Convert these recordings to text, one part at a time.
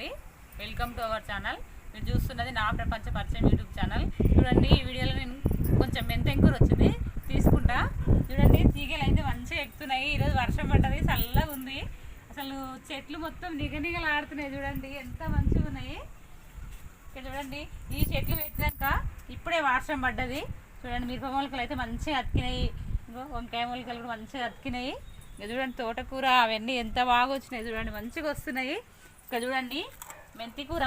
అండి welcome to our channel మీరు చూస్తున్నది నా ప్రపంచ పరిచయం యూట్యూబ్ ఛానల్ చూడండి ఈ వీడియోలో నేను కొంచెం మెంతెంకూర వచ్చింది. తీసుకుంటా. చూడండి తీగలు అయితే మంచిగా ఎక్కుతున్నాయి ఈరోజు వర్షం పడ్డది చల్లగా ఉంది. అసలు చెట్లు మొత్తం నిగనిగలాడుతున్నాయి చూడండి. ఎంత మంచిగా ఉన్నాయి. ఇక్కడ చూడండి ఈ చెట్లు పెట్టినాక ఇప్పుడే వర్షం పడ్డది. చూడండి మిరప మొలకలు అయితే మంచిగా అతికినాయి. ఇంకో వంకాయ మొలకలు కూడా మంచిగా అతికినాయి. చూడండి తోటకూర అవన్నీ ఎంత బాగా వచ్చినాయి చూడండి. మంచిగా వస్తున్నాయి. ఇక్కడ చూడండి మెంతి కూర.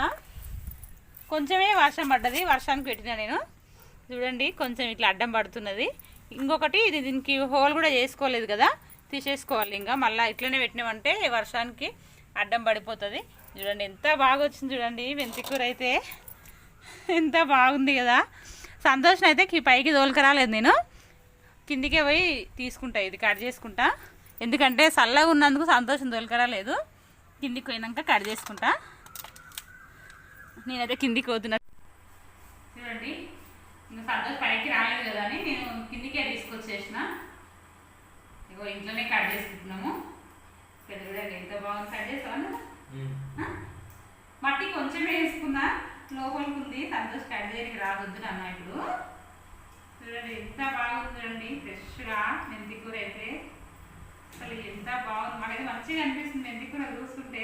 కొంచెమే వర్షం పడ్డది వర్షానికి పెట్టిన నేను. చూడండి కొంచెం ఇట్లా అడ్డం పడుతున్నది. ఇంకొకటి ఇది దీనికి హోల్ కూడా చేసుకోలేదు కదా తీసేసుకోవాలి ఇంకా. మళ్ళీ ఇట్లనే పెట్టినామంటే వర్షానికి అడ్డం పడిపోతుంది. చూడండి ఎంత బాగా వచ్చింది చూడండి మెంతికూర అయితే. ఎంత బాగుంది కదా. సంతోషం అయితే పైకి తోలుకరాలేదు నేను. కిందికే పోయి తీసుకుంటా ఇది కట్ చేసుకుంటా. ఎందుకంటే చల్లగా ఉన్నందుకు సంతోషం తోలుకరాలేదు కిందికి పోయినాక కట్ చేసుకుంటా. నేనైతే కిందికి పోతున్నా. చూడండి ఇంకా సంతోష్ పైకి రాలేదు కదా అని నేను కిందికే తీసుకొచ్చేసిన. ఇగో ఇంట్లోనే కట్ చేసుకుంటున్నాము. చూడండి ఎంత బాగుంది కట్ చేస్తావా ఆ? మట్టి కొంచెమే వేసుకున్నా లోపలికి ఉంది. సంతోష్ కట్ చేయడానికి రావద్దు నాన్న ఇప్పుడు. చూడండి ఎంత బాగుంది చూడండి ఫ్రెష్గా మెంతి కూర అయితే. అసలు ఎంత బాగుంది. మాకైతే మంచిగా అనిపిస్తుంది మెంతి కూర చూస్తుంటే.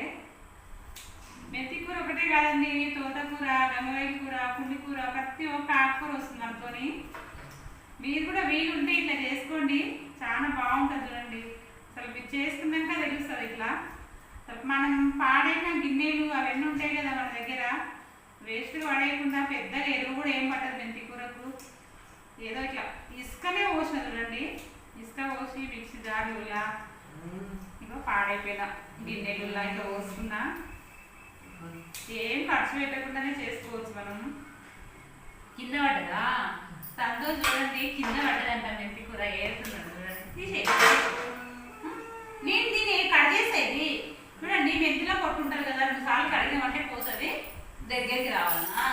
మెంతి కూర ఒకటే కాదండి తోటకూర గంగవాయి కూర పుండికూర ప్రతి ఒక్క ఆకుకూర వస్తుంది మనతోని. మీరు కూడా వీలుంటే ఇట్లా చేసుకోండి. చాలా బాగుంటుంది చూడండి. అసలు మీరు చేసుకున్నాక తెలుస్తుంది ఇట్లా. మనం పాడైన గిన్నెలు అవన్నీ ఉంటాయి కదా మన దగ్గర. వేస్ట్ పడేయకుండా పెద్దగా ఎరువు కూడా ఏం పట్టదు మెంతి కూరకు. ఏదో ఇట్లా ఇసుకనే పోసిన చూడండి. ఇసుక పోసి మిక్సీ జారులా ఇంకా పాడైపోయినా గిన్నెలులా ఇంకా పోసుకున్నా ఏం ఖర్చు పెట్టకుండానే చేసుకోవచ్చు మనం. కింద పడ్డదా? సంతోష్ చూడండి కింద పడ్డదంట మెంతి కూర ఏరుతున్నాడు చూడండి. తీసేయి. నేను దీన్ని కట్ చేసేది చూడండి మెంతిలో కొట్టుంటారు కదా రెండు సార్లు కడిగామంటే పోతుంది. దగ్గరికి రావాలా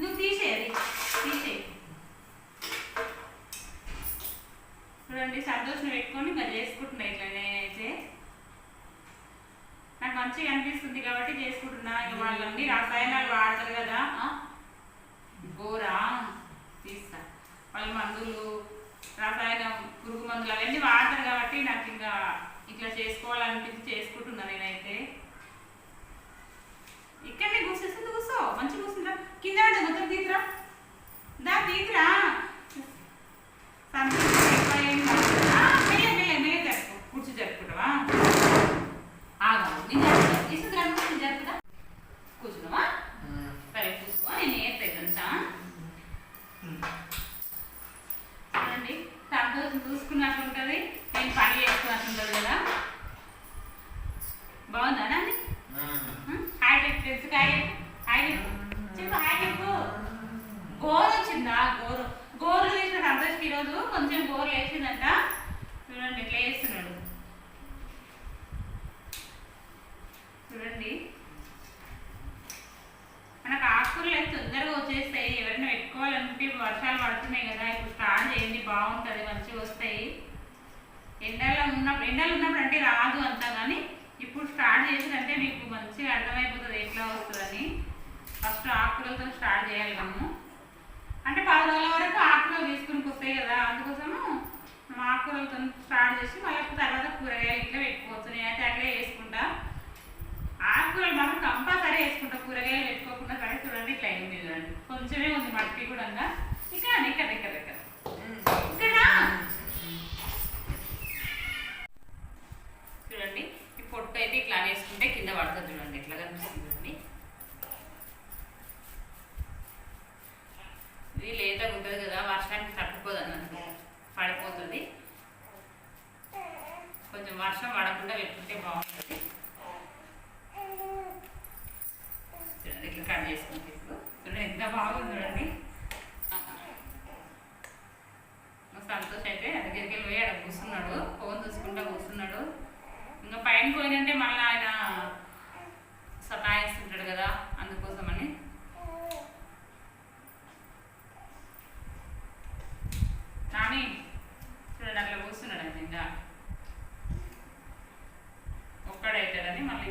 నువ్వు తీసేది తీసేయి చూడండి సంతోషం పెట్టుకొని ఇంకా చేసుకుంటున్నా ఇట్లా నేనైతే నాకు మంచిగా అనిపిస్తుంది కాబట్టి చేసుకుంటున్నా. ఇక వాళ్ళన్నీ రసాయనాలు వాడతారు కదా? గోరా తీస్తా. వాళ్ళు మందులు రసాయనం పురుగు మందులు అవన్నీ వాడతారు కాబట్టి నాకు ఇంకా ఇట్లా చేసుకోవాలనిపించి చేసుకుంటున్నా నేనైతే. ఇక్కడనే కూర్చేస్తుంది కూర్చో మంచిగా కూర్చుంటా కింద మొత్తం తీతురా. దా తీతురా. సంతోషం ఎక్కువ ఏం కాదు. ఆ, మెల్లె, మెల్లె, మెల్లె జరుపు. కూర్చో జరుపుకుంటావా ఆగా నేను జరుపుతా తీసుకురా నేను జరుపుతా కూర్చున్నావా సరే కూర్చో నేను ఏ ఇదంతా చూడండి సంతోషం చూసుకున్నట్టు ఉంటుంది. నేను పని చేసుకున్నట్టు ఉంటుంది కదా. బాగుందా నాని? హాయ్ చెప్పు ఫ్రెండ్స్ హాయ్. హాయ్ చెప్పు. చెప్పు హాయ్ చెప్పు. గోరు వచ్చిందా? గోరు. గోరు వేసిన సంతోష్కి ఈరోజు కొంచెం గోరు వేసిందంట చూడండి ఎట్లా వేస్తున్నాడు చూడండి. మనకు ఆకుకూరలు అయితే తొందరగా వచ్చేస్తాయి. ఎవరైనా పెట్టుకోవాలనుకుంటే ఇప్పుడు వర్షాలు పడుతున్నాయి కదా ఇప్పుడు బాగుంటుంది మంచిగా వస్తాయి. ఎండలో ఉన్నప్పుడు ఎండలు ఉన్నప్పుడు అంటే రాదు అంతా కానీ ఇప్పుడు స్టార్ట్ చేసినంటే మీకు మంచిగా అర్థమైపోతుంది ఎట్లా వస్తుందని. ఫస్ట్ ఆకుకూరలతో స్టార్ట్ చేయాలి మనము. అంటే పది రోజుల వరకు ఆకులు తీసుకుని వస్తాయి కదా అందుకోసము మనం ఆకుకూరలతో స్టార్ట్ చేసి మళ్ళీ తర్వాత కూరగాయలు ఇట్లా పెట్టుకోవచ్చు. నేనైతే అట్లే వేసుకుంటా ఆకుకూరలు మాత్రం కంపల్సరీ వేసుకుంటా కూరగాయలు పెట్టుకోకుండా సరే. చూడండి ఇట్లా అయింది చూడండి. కొంచెమే ఉంది మట్టి కూడా ఇక్కడ ఇక్కడ ఇక్కడ చూడండి ఈ పొట్టు అయితే ఇట్లా వేసుకుంటే కింద పడుతుంది చూడండి ఇట్లా కనిపిస్తుంది చూడండి ఇది లేతగా ఉంటుంది కదా వర్షానికి తట్టుకోదు అన్నట్టు పడిపోతుంది కొంచెం వర్షం పడకుండా పెట్టుకుంటే బాగుంటుంది. చూడండి ఇట్లా కట్ చేసుకుంటే ఇప్పుడు. చూడండి ఎంత బాగుంది చూడండి. మా సంతోష్ అయితే దగ్గరికి వెళ్ళి పోయి అక్కడ కూర్చున్నాడు ఫోన్ చూసుకుంటా కూర్చున్నాడు. ఇంకా పైన పోయినంటే మళ్ళీ ఆయన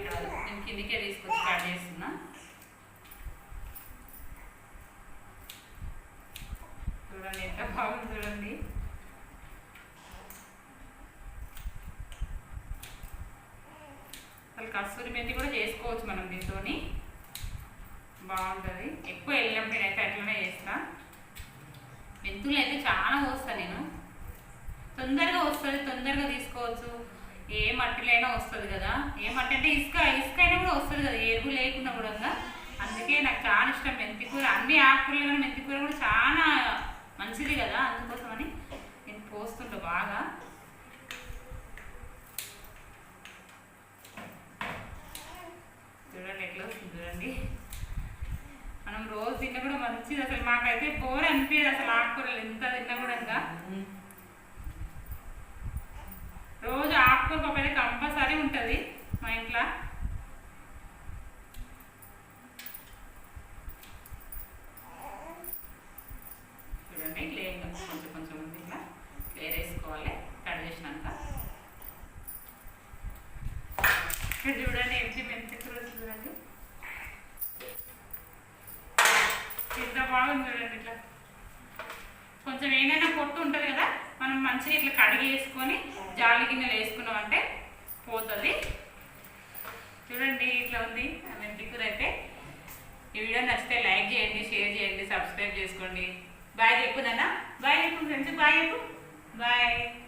కాదు నేను కిందికే తీసుకొచ్చి కట్ చేస్తున్నా చూడండి ఎంత బాగుంది చూడండి. అసలు కస్తూరి మెంతి కూడా చేసుకోవచ్చు మనం దీంతోని. బాగుంటుంది. ఎక్కువ వెళ్ళం నేనైతే అట్లనే చేస్తా. మెంతులు అయితే చాలా పోస్తాను నేను. తొందరగా వస్తుంది తొందరగా తీసుకోవచ్చు. ఏ మట్టిలైనా వస్తుంది కదా. ఏ మట్టి అంటే ఇసుక ఇసుక అయినా కూడా వస్తుంది కదా. ఎరువు లేకుండా కూడా. అందుకే నాకు చాలా ఇష్టం మెంతికూర. అన్ని ఆకుకూరలు కానీ మెంతికూర కూడా చాలా మంచిది కదా అందుకోసమని నేను పోస్తుంటా బాగా. చూడండి ఎట్లా వస్తుంది చూడండి. మనం రోజు తిన్నా కూడా మంచిది అసలు మాకైతే బోర్ అనిపించదు అసలు ఆకుకూరలు ఎంత తిన్నా కూడా ఇంకా. రోజు ఆకుకూర పప్పు అయితే కంపల్సరీ ఉంటుంది మా ఇంట్లో. చూడండి కొంచెం కొంచెం ఉంది ఇట్లా వేరేసుకోవాలి వేసుకోవాలి. కట్ చేసినాక. ఇక్కడ చూడండి ఎంచి మెంతి కూర చూడండి. ఎంత బాగుంది చూడండి ఇట్లా. కొంచెం ఏదైనా పొట్టు ఉంటుంది కదా మనం మంచిగా ఇట్లా కడిగి వేసుకొని జాలి గిన్నెలు వేసుకున్నామంటే పోతుంది. చూడండి ఇట్లా ఉంది మెంతి కూర అయితే. ఈ వీడియో నచ్చితే లైక్ చేయండి షేర్ చేయండి సబ్స్క్రైబ్ చేసుకోండి. బాయ్ చెప్పుదన్నా బాయ్ చెప్పు ఫ్రెండ్స్. బాయ్ చెప్పు. బాయ్.